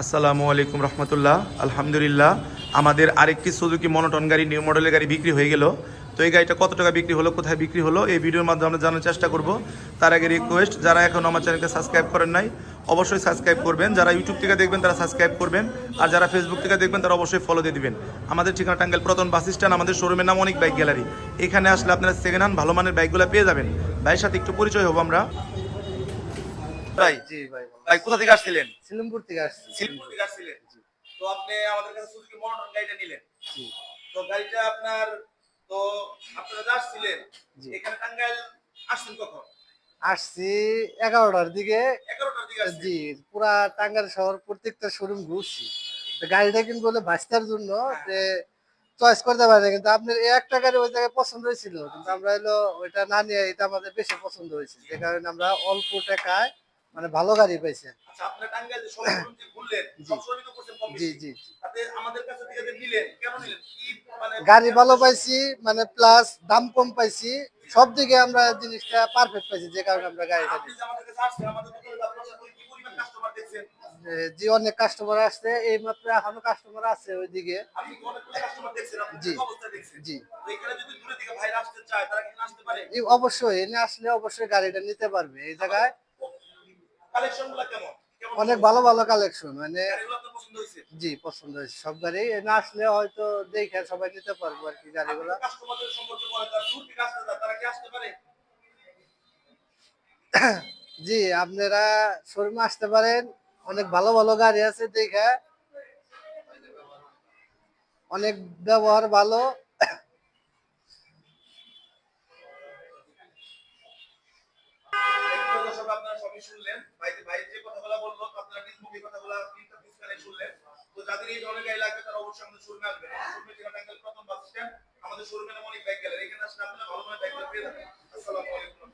আসসালামু আলাইকুম রহমতুল্লাহ, আলহামদুলিল্লাহ। আমাদের আরেকটি সুজুকি মনোটন গাড়ি, নিউ মডেলের গাড়ি বিক্রি হয়ে গেল। তো এই গাড়িটা কত টাকা বিক্রি হলো, কোথায় বিক্রি হলো, এই ভিডিওর মাধ্যমে আমরা জানার চেষ্টা করব। তার আগে রিকোয়েস্ট যারা এখন আমার চ্যানেলকে সাবস্ক্রাইব করেন নাই, অবশ্যই সাবস্ক্রাইব করবেন। যারা ইউটিউব থেকে দেখবেন, তারা সাবস্ক্রাইব করবেন। আর যারা ফেসবুক থেকে দেখবেন, তারা অবশ্যই ফলো দিয়ে দিবেন। আমাদের ঠিকানা টাঙ্গাইল প্রথম বাস স্ট্যান্ড আমাদের শোরুমের নাম অনেক বাইক গ্যালারি। এখানে আসলে আপনারা সেকেন্ড হ্যান্ড ভালো মানের বাইকগুলো পেয়ে যাবেন। ভাইয়ের সাথে একটু পরিচয় হব আমরা। ভাই জি ভাই ভাই কোথা থেকে আসছিলেন? সিলিমপুর থেকে আসছি। সিলপুর থেকে আসছিলেন? তো আপনি আমাদের কাছে সুজুকি মনোটন গাড়িটা নিলেন? জি। তো গাড়িটা আপনার তো আপনারা যে আসছিলেন। এখানে টাঙ্গাইল আসছেন কখন? আসছি এগারোটার দিকে। এগারোটার দিকে আসছেন? জি পুরা টাঙ্গাইল শহর প্রত্যেকটা শোরুম ঘুরছি। গাড়িটা কিন্তু বলে বাঁচতার জন্য যে চয়েস করতে পারি কিন্তু আপনার একটা গাড়ি ওই জায়গায় পছন্দ হয়েছিল কিন্তু আমরা হলো ওইটা না নিয়ে এটা আমাদের বেশি পছন্দ হয়েছে। যে কারণে আমরা অল্প টাকায় মানে ভালো গাড়ি পাইছে। আচ্ছা আপনি টাঙ্গাইল শহর ঘুরলেন জি। সব শোরুমই তো করছেন কম জি জি জি। আমাদের কাছে থেকে যে নিলেন কেন নিলেন? কি মানে গাড়ি ভালো পাইছি মানে প্লাস দাম কম পাইছি সব দিকে আমরা জিনিসটা পারফেক্ট পাইছি যে কারণে আমরা গাড়িটা নিই যে আমাদের কাছে আসছেন আমাদের দোকানে আপনার কি পরিমাণ কাস্টমার দেখছেন? যে অনেক কাস্টমার আসছে এই মাত্র এখনও কাস্টমার আছে ওইদিকে। জি। জি। অবশ্যই এনে আসলে অবশ্যই গাড়িটা নিতে পারবে। এই জায়গায় কালেকশনগুলো কেমন? কেমন অনেক ভালো ভালো কালেকশন মানে জি পছন্দ হয়েছে। সব গাড়ি এনে আসলে হয়তো দেখে সবাই নিতে পারব আর কি গাড়িগুলো। জি আপনারা শোরুমে আসতে পারেন। অনেক ভালো ভালো গাড়ি আছে দেখে। অনেক ব্যবহার ভালো। সবই শুনলেন ভাই ভাই যে কথাগুলো বলল, আপনারা নিজ মুখে কথাগুলো ইন্টারভিউ করে শুনলেন। তো যাদের এই ধরনের গাড়ি লাগবে, তারা অবশ্যই আমাদের শোরুমে আসবেন। শোরুমে টাঙ্গাইল প্রথম বাস স্ট্যান্ড আমাদের শোরুমে অনেক ব্যাগ গেলেন এখানে আসলে আপনারা ভালো ভালো বাইকগুলো পেয়ে যাবেন। আসসালামু আলাইকুম।